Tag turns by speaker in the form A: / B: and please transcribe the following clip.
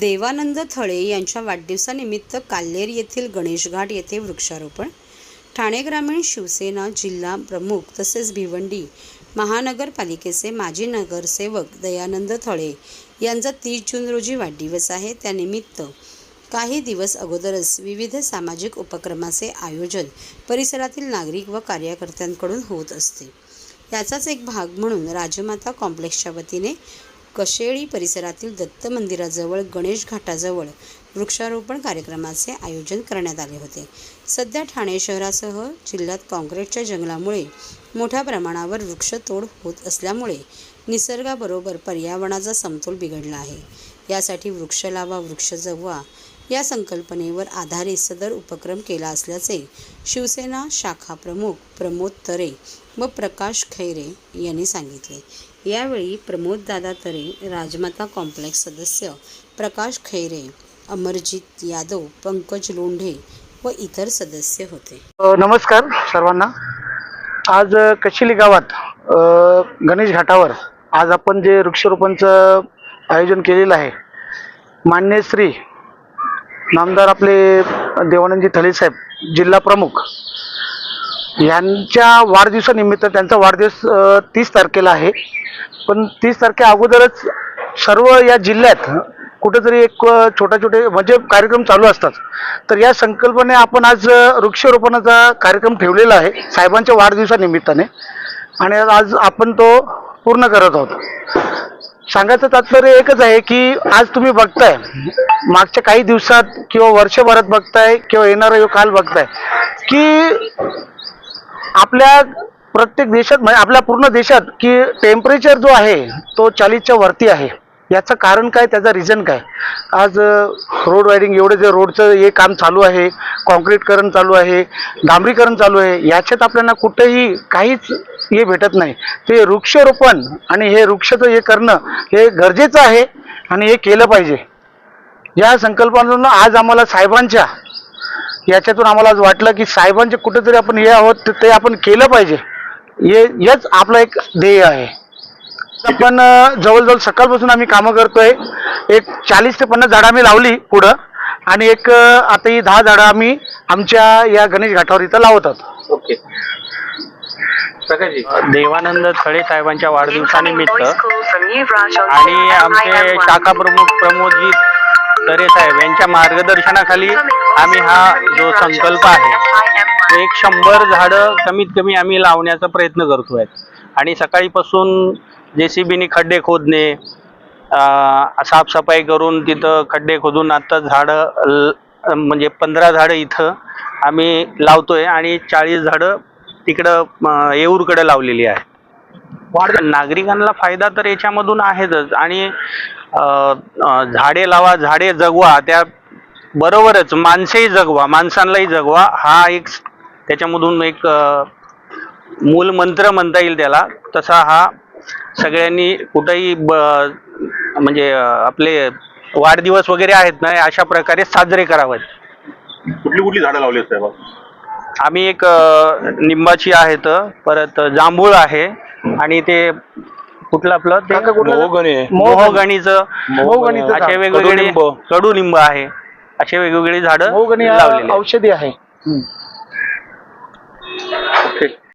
A: देवानंद थळे यांच्या वाढदिवसानिमित्त काल्हेर येथील गणेशघाट येथे वृक्षारोपण. ठाणे ग्रामीण शिवसेना जिल्हा प्रमुख तसेच भिवंडी महानगरपालिकेचे माजी नगरसेवक दयानंद थळे यांचा तीस जून रोजी वाढदिवस आहे. त्यानिमित्त काही दिवस अगोदरच विविध सामाजिक उपक्रमाचे आयोजन परिसरातील नागरिक व कार्यकर्त्यांकडून होत असते. याचाच एक भाग म्हणून राजमाता कॉम्प्लेक्सच्या वतीने कशेळी परिसरातील दत्त मंदिराजवळ गणेश घाटाजवळ वृक्षारोपण कार्यक्रमाचे आयोजन करण्यात आले होते. सध्या ठाणे शहरासह जिल्ह्यात काँक्रीटच्या जंगलामुळे मोठ्या प्रमाणावर वृक्षतोड होत असल्यामुळे निसर्गाबरोबर पर्यावरणाचा समतोल बिघडला आहे. यासाठी वृक्ष लावा वृक्ष जगवा या संकल्पनेवर आधारित सदर उपक्रम केला असल्याचे शिवसेना शाखा प्रमुख प्रमोद तरे व प्रकाश खैरे यांनी सांगितले. यावेळी प्रमोददादा तरे राजमाता कॉम्प्लेक्स सदस्य प्रकाश खैरे अमरजित यादव पंकज लोंढे व इतर सदस्य होते.
B: नमस्कार सर्वांना. आज कशिली गावात गणेश घाटावर आज आपण जे वृक्षारोपणचं आयोजन केलेलं आहे मान्य श्री नामदार आपले देवानंदजी थले साहेब जिल्हा प्रमुख. यांच्या वाढदिवसानिमित्त त्यांचा वाढदिवस तीस तारखेला आहे. पण तीस तारखे अगोदरच सर्व या जिल्ह्यात कुठेतरी एक छोटे छोटे म्हणजे कार्यक्रम चालू असतात. तर या संकल्पने आपण आज वृक्षारोपणाचा कार्यक्रम ठेवलेला आहे साहेबांच्या वाढदिवसानिमित्ताने. आणि आज आपण तो पूर्ण करत आहोत. सांगायचं तात्पर्य एकच आहे की आज तुम्ही बघताय मागच्या काही दिवसात किंवा वर्षभरात बघताय किंवा येणारा यो काल बघताय की आपल्या प्रत्येक देशात म्हणजे आपल्या पूर्ण देशात की टेम्परेचर जो आहे तो चाळीसच्या वरती आहे. याचं कारण काय त्याचा रिझन काय? आज रोड वायरिंग एवढे जे रोडचं हे काम चालू आहे कॉन्क्रीटकरण चालू आहे डांबरीकरण चालू आहे याच्यात आपल्याला कुठेही काहीच हे भेटत नाही. ते वृक्षरोपण आणि हे वृक्षाचं हे करणं हे गरजेचं आहे आणि हे केलं पाहिजे. या संकल्पनातून आज आम्हाला साहेबांच्या याच्यातून आम्हाला आज वाटलं की साहेबांचे कुठेतरी आपण हे आहोत ते आपण केलं पाहिजे. हे हेच आपलं एक ध्येय आहे. आपण जवळजवळ सकाळपासून आम्ही कामं करतोय. एक चाळीस ते पन्नास झाडं आम्ही लावली पुढं आणि एक आता ही दहा झाडं आम्ही आमच्या या गणेश घाटावर इथं लावत आहोत.
C: ओके. प्रकाशजी देवानंद थळे साहेबांच्या वाढदिवसानिमित्त आणि आमचे शाखा प्रमुख प्रमोदजी तरे साहेब यांच्या मार्गदर्शनाखाली आम्ही हा जो संकल्प आहे तो एक शंभर झाडं कमीत कमी आम्ही लावण्याचा प्रयत्न करतोय. आणि सकाळीपासून जे सी बीने खड्डे खोदणे साफसफाई करून तिथं खड्डे खोदून आता झाडं म्हणजे पंधरा झाडं इथं आम्ही लावतोय आणि चाळीस झाडं तिकडं येऊरकडे लावलेली आहे. नागरिकांना फायदा तर याच्यामधून आहेतच. आणि झाडे लावा झाडे जगवा त्या बरोबरच माणसेही जगवा माणसांनाही जगवा. हा एक त्याच्यामधून एक मूल मंत्र म्हणता येईल त्याला. तसा हा सगळ्यांनी कुठंही म्हणजे आपले वाढदिवस वगैरे आहेत ना अशा प्रकारे साजरे करावेत.
D: कुठली कुठली झाडं लावली आहेत
C: आम्ही एक निंबाची आहेत परत जांभूळ आहे आणि ते कुठलं आपलं ते. मोहगणीचं. असे वेगवेगळे
D: कडुलिंब.
C: आहे असे वेगवेगळी झाडं
B: हा. औषधी आहे
C: ओके.